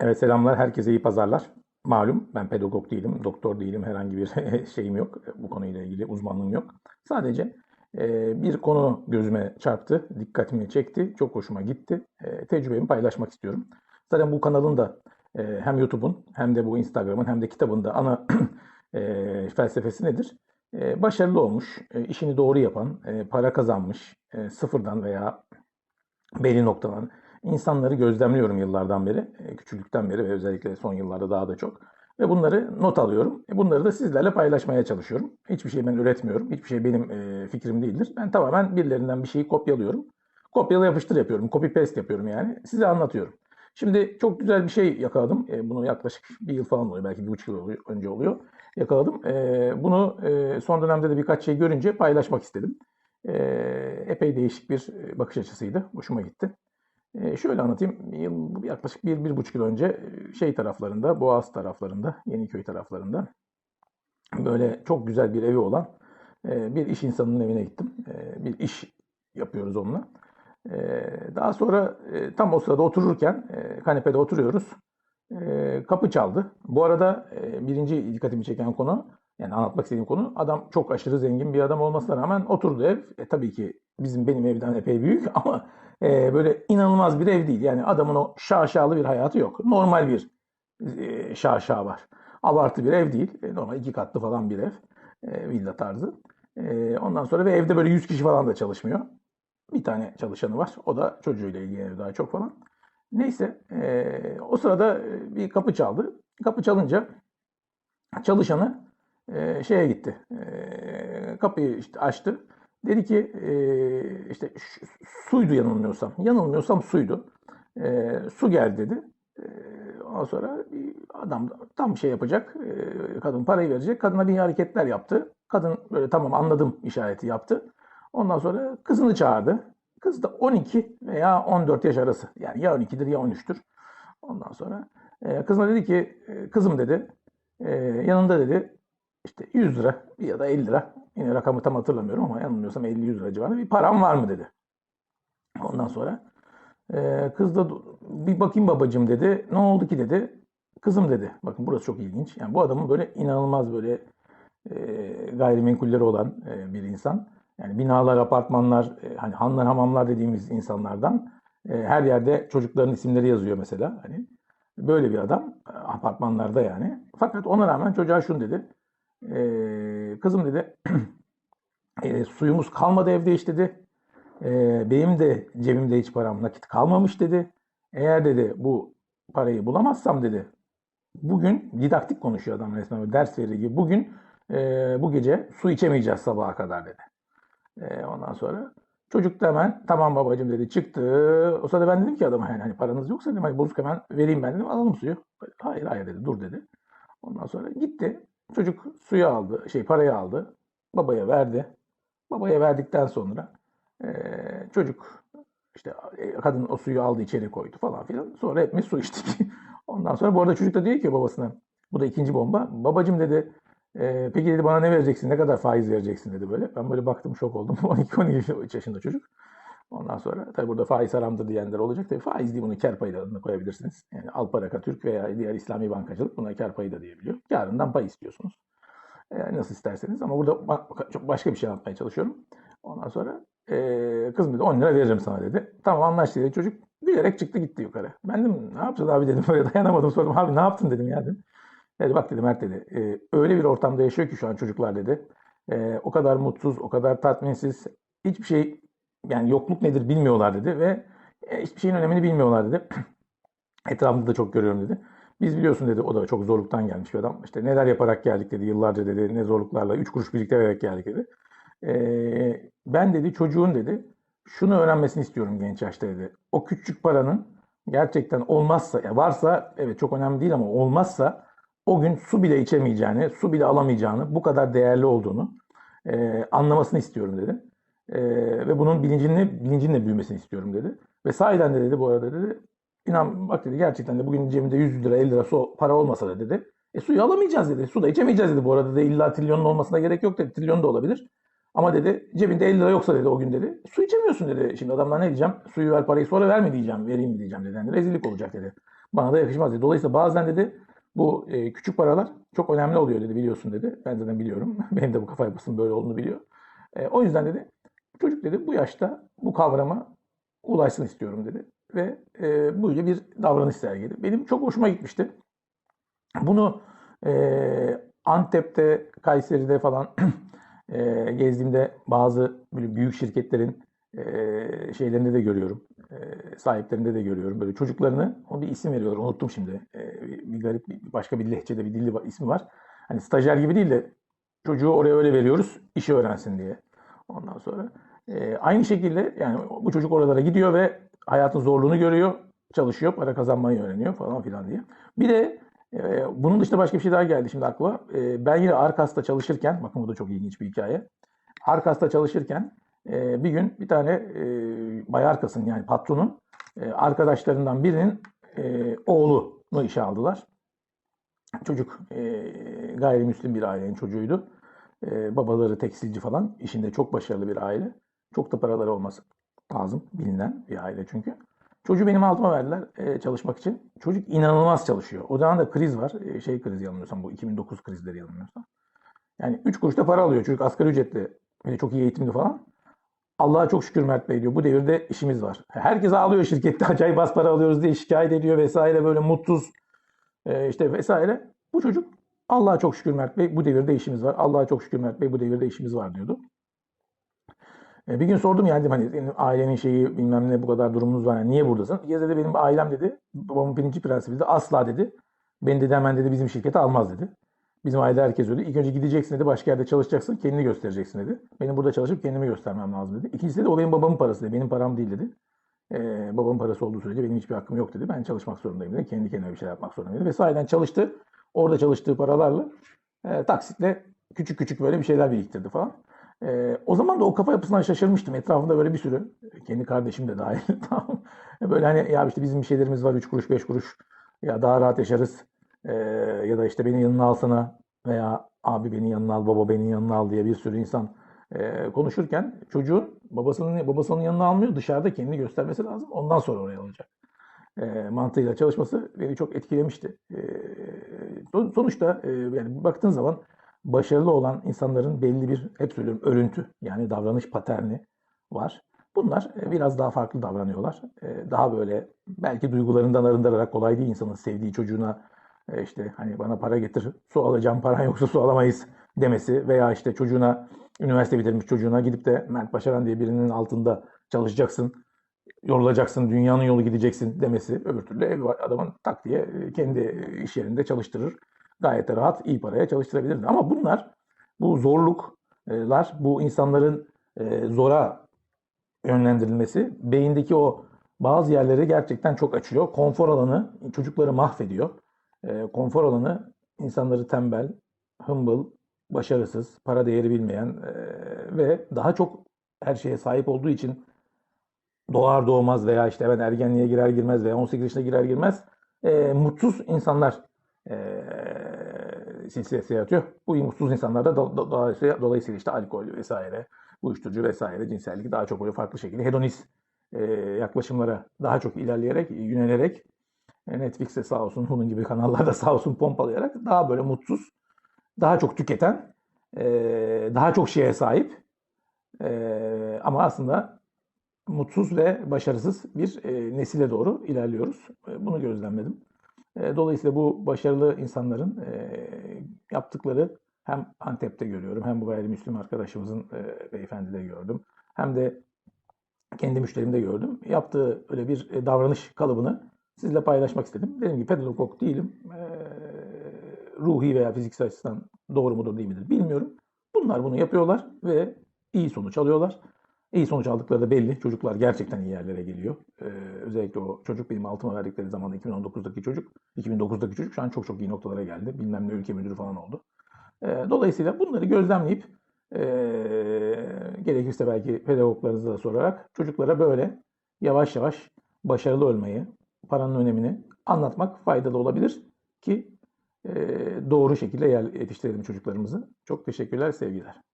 Evet selamlar, herkese iyi pazarlar. Malum ben pedagog değilim, doktor değilim, herhangi bir şeyim yok. Bu konuyla ilgili uzmanlığım yok. Sadece e, bir konu gözüme çarptı, dikkatimi çekti, çok hoşuma gitti. E, tecrübemi paylaşmak istiyorum. Zaten bu kanalın da e, hem YouTube'un hem de bu Instagram'ın hem de kitabın da ana felsefesi nedir? Başarılı olmuş, işini doğru yapan, para kazanmış, sıfırdan veya belli noktadan insanları gözlemliyorum yıllardan beri, e, küçüklükten beri ve özellikle son yıllarda daha da çok. Ve bunları not alıyorum. E, bunları da sizlerle paylaşmaya çalışıyorum. Hiçbir şey ben üretmiyorum. Hiçbir şey benim e, fikrim değildir. Ben tamamen birilerinden bir şeyi kopyalıyorum. Kopyala yapıştır yapıyorum. Copy paste yapıyorum yani. Size anlatıyorum. Şimdi çok güzel bir şey yakaladım. Bunu yaklaşık bir yıl falan oluyor. Belki bir buçuk yıl önce oluyor. Yakaladım. Bunu son dönemde de birkaç şey görünce paylaşmak istedim. Epey değişik bir bakış açısıydı. Hoşuma gitti. E, şöyle anlatayım. Yıl, yaklaşık bir, bir buçuk yıl önce şey taraflarında, Boğaz taraflarında, Yeniköy taraflarında böyle çok güzel bir evi olan e, bir iş insanının evine gittim. E, bir iş yapıyoruz onunla. E, daha sonra e, tam o sırada otururken e, kanepede oturuyoruz. E, kapı çaldı. Bu arada e, birinci dikkatimi çeken konu yani anlatmak istediğim konu adam çok aşırı zengin bir adam olmasına rağmen oturdu ev. E, tabii ki bizim benim evden epey büyük ama e, böyle inanılmaz bir ev değil. Yani adamın o şaşalı bir hayatı yok. Normal bir e, şaşa var. Abartı bir ev değil. E, normal iki katlı falan bir ev. E, villa tarzı. E, ondan sonra ve evde böyle 100 kişi falan da çalışmıyor. Bir tane çalışanı var. O da çocuğuyla ilgileniyor daha çok falan. Neyse e, o sırada bir kapı çaldı. Kapı çalınca çalışanı e, şeye gitti. E, kapıyı işte açtı. Dedi ki e, işte suydu yanılmıyorsam. Yanılmıyorsam suydu. E, su geldi dedi. E, ondan sonra bir adam tam şey yapacak. E, kadın parayı verecek. Kadına bir hareketler yaptı. Kadın böyle tamam anladım işareti yaptı. Ondan sonra kızını çağırdı. Kız da 12 veya 14 yaş arası. Yani ya 12'dir ya 13'tür. Ondan sonra e, kızına dedi ki kızım dedi e, yanında dedi işte 100 lira ya da 50 lira yine rakamı tam hatırlamıyorum ama yanılmıyorsam 50-100 lira civarında bir param var mı dedi. Ondan sonra e, kız da bir bakayım babacım dedi. Ne oldu ki dedi. Kızım dedi. Bakın burası çok ilginç. Yani bu adamın böyle inanılmaz böyle e, gayrimenkulleri olan e, bir insan. Yani binalar, apartmanlar, e, hani hanlar, hamamlar dediğimiz insanlardan e, her yerde çocukların isimleri yazıyor mesela. Hani böyle bir adam apartmanlarda yani. Fakat ona rağmen çocuğa şunu dedi. E, kızım dedi e, suyumuz kalmadı evde iş dedi. E, benim de cebimde hiç param nakit kalmamış dedi. Eğer dedi bu parayı bulamazsam dedi bugün didaktik konuşuyor adam resmen ders verir gibi bugün e, bu gece su içemeyeceğiz sabaha kadar dedi. E, ondan sonra çocuk da hemen tamam babacığım dedi çıktı. O sırada ben dedim ki adama yani hani paranız yoksa dedim hani bozuk hemen vereyim ben dedim alalım suyu. Hayır hayır dedi dur dedi. Ondan sonra gitti. Çocuk suyu aldı, şey parayı aldı. Babaya verdi. Babaya verdikten sonra e, çocuk işte kadın o suyu aldı içeri koydu falan filan. Sonra hepimiz su içtik. Ondan sonra bu arada çocuk da diyor ki babasına bu da ikinci bomba. Babacım dedi e, peki dedi bana ne vereceksin? Ne kadar faiz vereceksin dedi böyle. Ben böyle baktım şok oldum. 12-12 yaşında çocuk. Ondan sonra tabi burada faiz haramdır diyenler olacak. Tabi faiz değil bunu kar payı da adını koyabilirsiniz. Yani Alparaka Türk veya diğer İslami bankacılık buna kar payı da diyebiliyor. Karından pay istiyorsunuz. Yani nasıl isterseniz ama burada çok başka bir şey anlatmaya çalışıyorum. Ondan sonra e, kızım dedi 10 lira veririm sana dedi. Tamam anlaştı dedi çocuk. Gülerek çıktı gitti yukarı. Ben dedim ne yapacağız abi dedim böyle dayanamadım sordum. Abi ne yaptın dedim ya dedim. Dedi bak dedi Mert dedi e, öyle bir ortamda yaşıyor ki şu an çocuklar dedi. E, o kadar mutsuz, o kadar tatminsiz, hiçbir şey yani yokluk nedir bilmiyorlar dedi ve e, hiçbir şeyin önemini bilmiyorlar dedi. Etrafımda da çok görüyorum dedi. Biz biliyorsun dedi o da çok zorluktan gelmiş bir adam. İşte neler yaparak geldik dedi yıllarca dedi ne zorluklarla üç kuruş biriktirerek geldik dedi. Ee, ben dedi çocuğun dedi şunu öğrenmesini istiyorum genç yaşta dedi. O küçük paranın gerçekten olmazsa ya varsa evet çok önemli değil ama olmazsa o gün su bile içemeyeceğini, su bile alamayacağını, bu kadar değerli olduğunu e, anlamasını istiyorum dedi. E, ve bunun bilincini, bilincinle büyümesini istiyorum dedi. Ve sahiden de dedi bu arada dedi. İnan bak dedi gerçekten de bugün cebimde 100 lira 50 lira su para olmasa da dedi. E suyu alamayacağız dedi. Su da içemeyeceğiz dedi bu arada da illa trilyonun olmasına gerek yok dedi. Trilyon da olabilir. Ama dedi cebinde 50 lira yoksa dedi o gün dedi. Su içemiyorsun dedi. Şimdi adamlar ne diyeceğim? Suyu ver parayı sonra verme diyeceğim. Vereyim mi diyeceğim dedi. Yani rezillik olacak dedi. Bana da yakışmaz dedi. Dolayısıyla bazen dedi bu e, küçük paralar çok önemli oluyor dedi biliyorsun dedi. Ben zaten biliyorum. Benim de bu kafa yapısının böyle olduğunu biliyor. E, o yüzden dedi çocuk dedi bu yaşta bu kavrama ulaşsın istiyorum dedi. Ve e, böyle bir davranış sergiledi. Benim çok hoşuma gitmişti. Bunu e, Antep'te, Kayseri'de falan e, gezdiğimde bazı böyle büyük şirketlerin e, şeylerinde de görüyorum. E, sahiplerinde de görüyorum. Böyle çocuklarını, o bir isim veriyorlar. Unuttum şimdi. E, bir garip, bir, başka bir lehçede bir dilli ismi var. Hani stajyer gibi değil de çocuğu oraya öyle veriyoruz, işi öğrensin diye. Ondan sonra e, aynı şekilde yani bu çocuk oralara gidiyor ve hayatın zorluğunu görüyor, çalışıyor, para kazanmayı öğreniyor falan filan diye. Bir de e, bunun dışında başka bir şey daha geldi şimdi aklıma. E, ben yine Arkas'ta çalışırken, bakın bu da çok ilginç bir hikaye. Arkas'ta çalışırken e, bir gün bir tane e, Bay Arkas'ın yani patronun e, arkadaşlarından birinin e, oğlunu işe aldılar. Çocuk e, gayrimüslim bir ailenin çocuğuydu. E, babaları tekstilci falan. işinde çok başarılı bir aile. Çok da paraları olması lazım. Bilinen bir aile çünkü. Çocuğu benim altıma verdiler e, çalışmak için. Çocuk inanılmaz çalışıyor. O zaman da kriz var. E, şey krizi yanılmıyorsam bu 2009 krizleri yanılmıyorsam. Yani 3 kuruşta para alıyor. Çocuk asgari ücretli. De çok iyi eğitimli falan. Allah'a çok şükür Mert Bey diyor. Bu devirde işimiz var. Herkes ağlıyor şirkette. Acayip az para alıyoruz diye şikayet ediyor vesaire. Böyle mutsuz e, işte vesaire. Bu çocuk Allah'a çok şükür Mert Bey bu devirde işimiz var. Allah'a çok şükür Mert Bey bu devirde işimiz var diyordu. E, bir gün sordum yani dedim hani senin ailenin şeyi bilmem ne bu kadar durumunuz var. Yani niye buradasın? Bir dedi benim ailem dedi. Babamın birinci prensibi de asla dedi. Beni dedi hemen dedi bizim şirkete almaz dedi. Bizim aile herkes öyle. İlk önce gideceksin dedi. Başka yerde çalışacaksın. Kendini göstereceksin dedi. Benim burada çalışıp kendimi göstermem lazım dedi. İkincisi de o benim babamın parası dedi. Benim param değil dedi. Ee, babamın parası olduğu sürece benim hiçbir hakkım yok dedi. Ben çalışmak zorundayım dedi. Kendi kendime bir şeyler yapmak zorundayım dedi. Ve sahiden çalıştı. Orada çalıştığı paralarla e, taksitle küçük küçük böyle bir şeyler biriktirdi falan. E, o zaman da o kafa yapısından şaşırmıştım. Etrafında böyle bir sürü, kendi kardeşim de dahil. tamam. böyle hani ya işte bizim bir şeylerimiz var 3 kuruş 5 kuruş ya daha rahat yaşarız. E, ya da işte beni yanına alsana veya abi beni yanına al, baba beni yanına al diye bir sürü insan e, konuşurken çocuğun babasının babasının yanına almıyor dışarıda kendini göstermesi lazım. Ondan sonra oraya alacak. E, mantığıyla çalışması beni çok etkilemişti. E, sonuçta e, yani baktığın zaman başarılı olan insanların belli bir hep söylüyorum örüntü yani davranış paterni var. Bunlar e, biraz daha farklı davranıyorlar. E, daha böyle belki duygularından arındırarak kolay değil insanın sevdiği çocuğuna e, işte hani bana para getir su alacağım paran yoksa su alamayız demesi veya işte çocuğuna üniversite bitirmiş çocuğuna gidip de Mert Başaran diye birinin altında çalışacaksın yorulacaksın, dünyanın yolu gideceksin demesi öbür türlü ev adamın tak diye kendi iş yerinde çalıştırır. Gayet rahat iyi paraya çalıştırabilirdi. Ama bunlar, bu zorluklar, bu insanların zora yönlendirilmesi beyindeki o bazı yerleri gerçekten çok açıyor. Konfor alanı çocukları mahvediyor. Konfor alanı insanları tembel, hımbıl, başarısız, para değeri bilmeyen ve daha çok her şeye sahip olduğu için doğar doğmaz veya işte ben ergenliğe girer girmez veya 18 yaşına girer girmez e, mutsuz insanlar e, silsilesi yaratıyor. Bu mutsuz insanlarda do, do, dolayısıyla, dolayısıyla işte alkol vesaire, uyuşturucu vesaire, cinsellik daha çok böyle farklı şekilde hedonist e, yaklaşımlara daha çok ilerleyerek, yönelerek e, Netflix'te sağ olsun, bunun gibi kanallarda sağ olsun pompalayarak daha böyle mutsuz, daha çok tüketen, e, daha çok şeye sahip e, ama aslında mutsuz ve başarısız bir e, nesile doğru ilerliyoruz. E, bunu gözlemledim. E, dolayısıyla bu başarılı insanların e, yaptıkları hem Antep'te görüyorum hem bu gayrimüslim arkadaşımızın e, beyefendide gördüm. Hem de kendi müşterimde gördüm. Yaptığı öyle bir davranış kalıbını sizle paylaşmak istedim. Dedim ki pedagog değilim. Ruhi veya fiziksel açıdan doğru mudur değil midir bilmiyorum. Bunlar bunu yapıyorlar ve iyi sonuç alıyorlar. İyi sonuç aldıkları da belli. Çocuklar gerçekten iyi yerlere geliyor. Ee, özellikle o çocuk benim altıma verdikleri zaman 2019'daki çocuk, 2009'daki çocuk şu an çok çok iyi noktalara geldi. Bilmem ne ülke müdürü falan oldu. Ee, dolayısıyla bunları gözlemleyip e, gerekirse belki pedagoglarınıza da sorarak çocuklara böyle yavaş yavaş başarılı olmayı, paranın önemini anlatmak faydalı olabilir ki e, doğru şekilde yetiştirelim çocuklarımızı. Çok teşekkürler, sevgiler.